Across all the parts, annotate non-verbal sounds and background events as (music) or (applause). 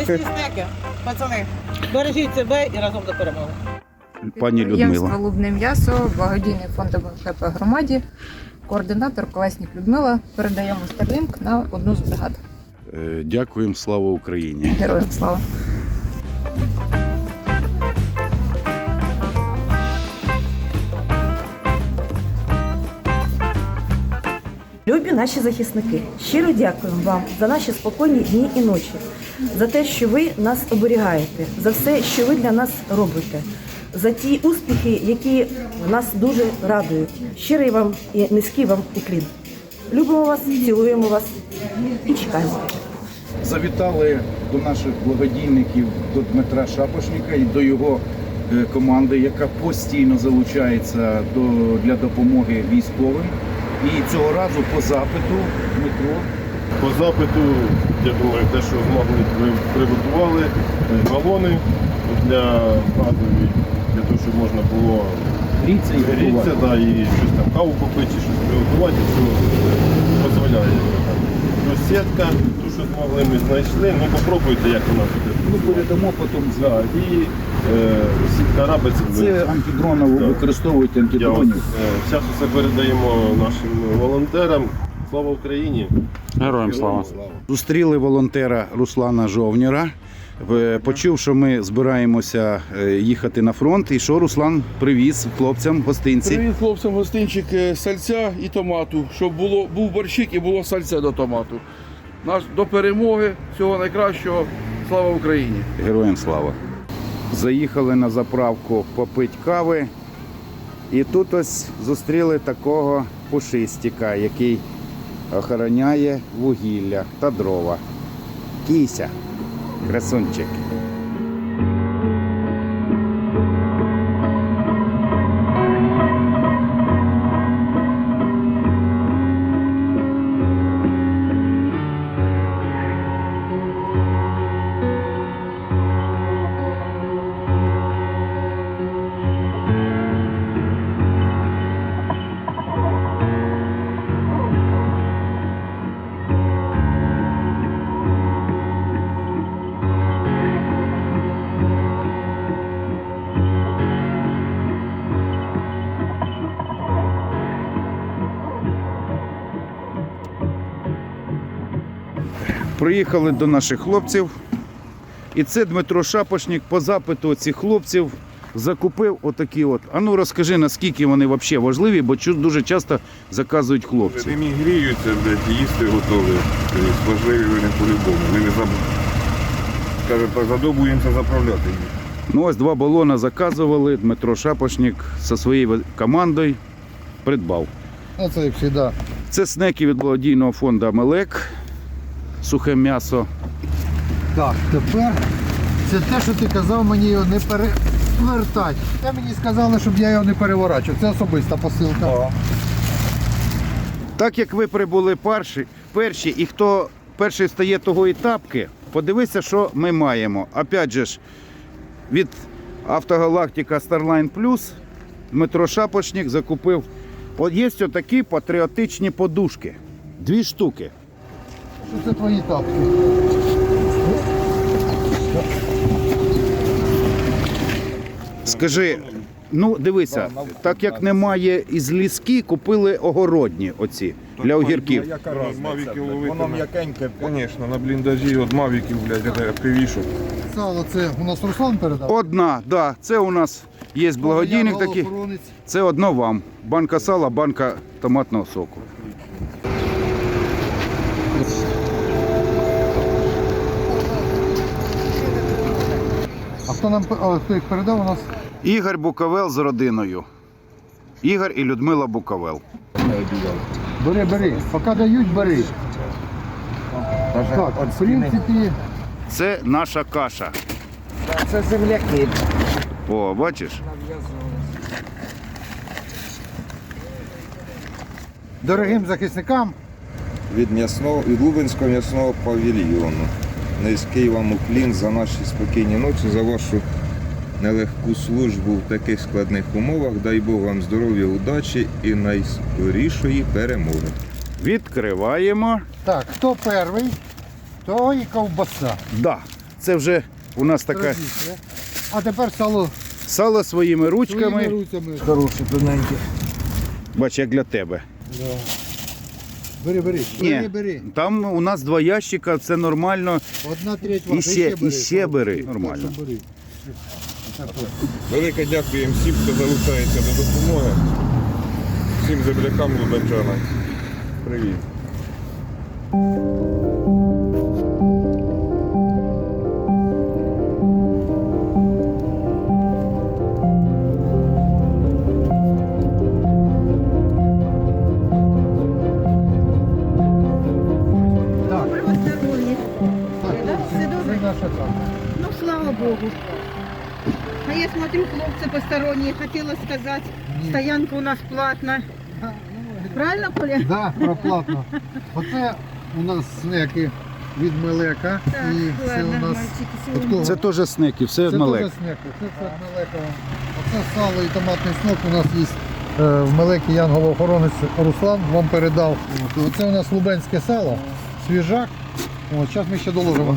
Місні пацани, бережіть себе і разом до перемоги. Пані Людмила. Лубне м'ясо, благодійний фонд МХП громаді, координатор Колеснік Людмила. Передаємо Старлінк на одну з бригад. Е, Дякуємо, слава Україні. Героям слава! Наші захисники, щиро дякуємо вам за наші спокійні дні і ночі, за те, що ви нас оберігаєте, за все, що ви для нас робите, за ті успіхи, які нас дуже радують. Щирий вам і низький вам уклін. Любимо вас, цілуємо вас і чекаємо. Завітали до наших благодійників, до Дмитра Шапошника і до його е, команди, яка постійно залучається до, для допомоги військовим. І цього разу по запиту Дмитро По запиту, я думаю, те, що змогли, приготували е, балони для газові, для того, щоб можна було гріться і готувати. да, і щось там каву попити, чи щось приготувати, що дозволяє. Сітка, ту, що змогли, ми знайшли. Ну попробуйте, як вона буде. Ну, передамо потім. Да, і е, рабиться. Це антидроново Так. використовують Я антидронів. е, зараз усе передаємо нашим волонтерам. Слава Україні! Героям слава. Зустріли волонтера Руслана Жовніра. В- Почув, що ми збираємося е, їхати на фронт. І що Руслан привіз хлопцям гостинці. Привіт хлопцям гостинчик е, сальця і томату, щоб було, був борщик і було сальце до томату. Наш, до перемоги, всього найкращого. Слава Україні! Героям слава. Заїхали на заправку попити кави. І тут ось зустріли такого пушистика, який охороняє вугілля та дрова. Кіся, красунчик. Приїхали до наших хлопців. І це Дмитро Шапошник по запиту цих хлопців закупив отакі от. А ну розкажи, наскільки вони взагалі важливі, бо дуже часто заказують хлопці. Ними гріються, блядь, їсти готові. Тобто важливі вони по-любому. Ми не заб... Каже, задобуємося заправляти. Ну ось два балона заказували. Дмитро Шапошник зі своєю командою придбав. Ну, це як завжди. Це снеки від благодійного фонду Амелек. Сухе м'ясо. Так, тепер це те, що ти казав мені його не перевертати. Це мені сказали, щоб я його не переворачував. Це особиста посилка. Так як ви прибули перші, перші і хто перший стає того і тапки, подивися, що ми маємо. Опять же ж, від Автогалактика Starline Plus Дмитро Шапочник закупив. От є отакі патріотичні подушки. Дві штуки. Що це твої тапки? Скажи, ну дивися, так як немає із ліски, купили огородні оці для огірків. Ловити. Воно м'якеньке. Звісно, на бліндажі от мавіків, блядь, привішу. Сало це у нас Руслан передав. Одна, да, це у нас є благодійник такий. Це одно вам. Банка сала, банка томатного соку. Хто нам а, хто їх передав у нас? Ігор Буковел з родиною. Ігор і Людмила Буковел. Бери, бери. Поки дають, бери. Так, в принципі, Це наша каша. Це земляки. О, бачиш? дорогим захисникам від м'ясного від Лубенського м'ясного павільйону. Низький вам уклін за наші спокійні ночі, за вашу нелегку службу в таких складних умовах. Дай Бог вам здоров'я, удачі і найскорішої перемоги. Відкриваємо. Так, хто перший, то і ковбаса. Да. це вже у нас така Традиція. А тепер сало сало своїми своїми ручками. руцями. Хороше, тоненьке. Бач, як для тебе. Да. Бери, бери. Ні. Бери, бери. Там у нас два ящика, це нормально. Одна треть І ще- і ще бери. Так, бери. Велике дякуємо всім, хто залучається до допомоги. Всім землякам Лубенчана. Привіт. Слава Богу. А я смотрю, хлопцы посторонние. Хотела сказать, стоянка у нас платная. Правильно, Коля? Да, проплатно. Оце у нас снеки від Мелека. Так, і це ладно, у нас мальчики, от кого? Це теж снеки, все Це малек. теж снеки, це все від Мелека. Оце сало і томатний сок у нас є. е, В Мелекі Янголо-охоронець Руслан вам передав. От, Оце у нас лубенське сало, свіжак. От, зараз ми ще доложимо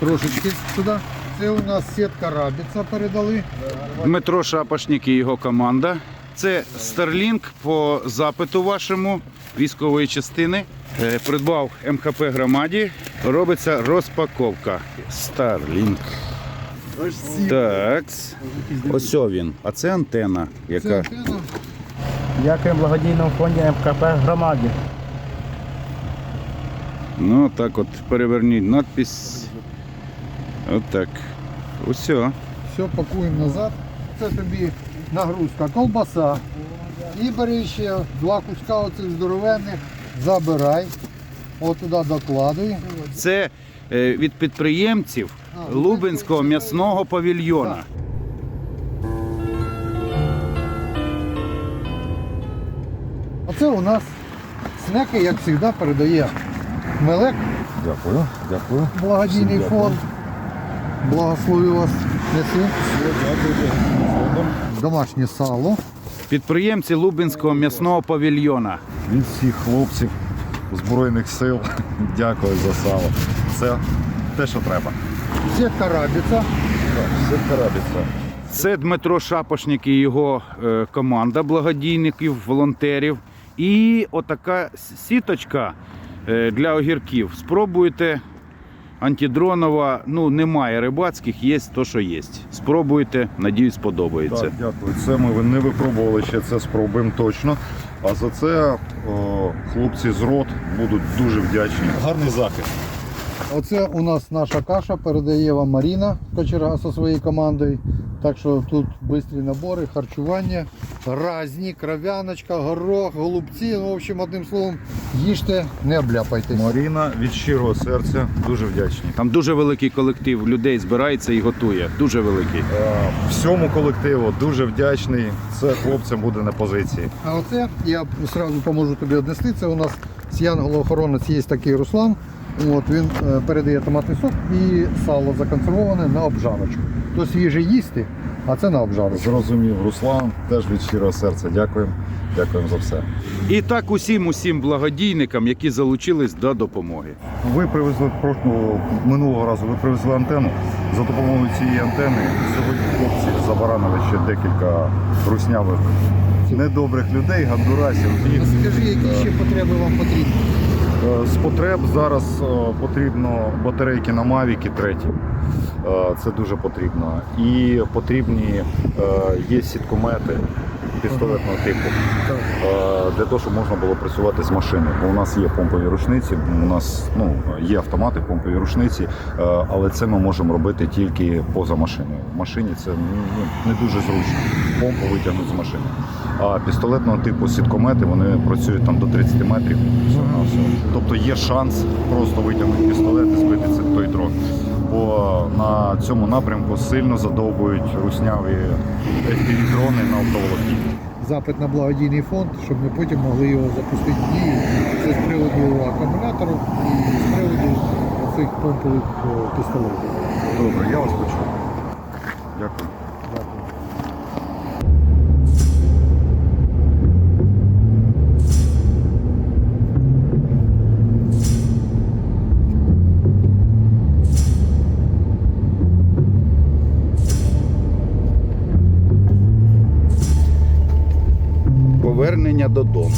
трошечки сюди. Це у нас сітка рабіця передали. Дмитро Шапошник і його команда. Це Starlink по запиту вашому військової частини. Е, Придбав МХП громаді. Робиться розпаковка. Starlink. Так. Ось він. А це антена, яка. Дякуємо благодійному фонді МКП громаді. Ну так от переверніть надпись. Отак. Усе. Все, пакуємо назад. Це тобі нагрузка, колбаса. І бери ще два куска оцих здоровенних, забирай. От туди докладуй. Це е, від підприємців А, Лубенського м'ясного павільйона. Оце у нас снеки, як завжди, передає Мелек, Дякую, дякую. благодійний фонд. Благослови вас. Неси. Домашнє сало. Підприємці Лубенського м'ясного павільйона. Від всіх хлопців Збройних сил. (laughs) Дякую за сало. Це те, що треба. Сітка рабіця. Все карабиться. Це Дмитро Шапошник і його е, команда благодійників, волонтерів. І отака сіточка е, для огірків. Спробуйте. Антидронова, ну немає рибацьких, є то, що є. Спробуйте, надіюсь, сподобається. Так, дякую. Це ми не випробували ще, це спробуємо точно. А за це о, хлопці з рот будуть дуже вдячні. Гарний захист. Оце у нас наша каша, передає вам Маріна Кочерга зі своєю командою. Так що тут швидкі набори, харчування, разні, кров'яночка, горох, голубці. Ну, в общем, одним словом, їжте, не обляпайтесь. Маріна від щирого серця дуже вдячні. Там дуже великий колектив людей збирається і готує. Дуже великий. Е, Всьому колективу дуже вдячний. Це хлопцям буде на позиції. А оце я одразу поможу тобі однести. Це у нас з Янголо-охоронець є такий Руслан. От, він е, передає томатний сок і сало законсервоване на обжарочку. То свіже їсти, а це на обжарочку. Зрозумів, Руслан, теж від щирого серця. Дякуємо. Дякуємо за все. І так усім усім благодійникам, які залучились до допомоги. Ви привезли минулого разу. Ви привезли антенну. За допомогою цієї антени сьогодні хлопці забаранили ще декілька руснявих недобрих людей, гандурасів. Скажи, які ще потреби вам потрібні? Е, З потреб зараз е, потрібно батарейки на Mavic 3. Е, Це дуже потрібно. І потрібні е, є сіткомети пістолетного типу. Е, Для того, щоб можна було працювати з машини. Бо у нас є помпові рушниці, у нас ну, є автомати, помпові рушниці, е, але це ми можемо робити тільки поза машиною. В машині це ну, не дуже зручно. Помпу витягнути з машини. А пістолетного типу сіткомети вони працюють там до 30 метрів. Тобто є шанс просто витягнути пістолет і збити цей той дрон. Бо на цьому напрямку сильно задовбують русняві FPV-дрони на оптоволокні. Запит на благодійний фонд, щоб ми потім могли його запустити в дію. Це з приводу акумулятору і з приводу цих помпових е, пістолетів. Добре, я вас почув. Повернення додому.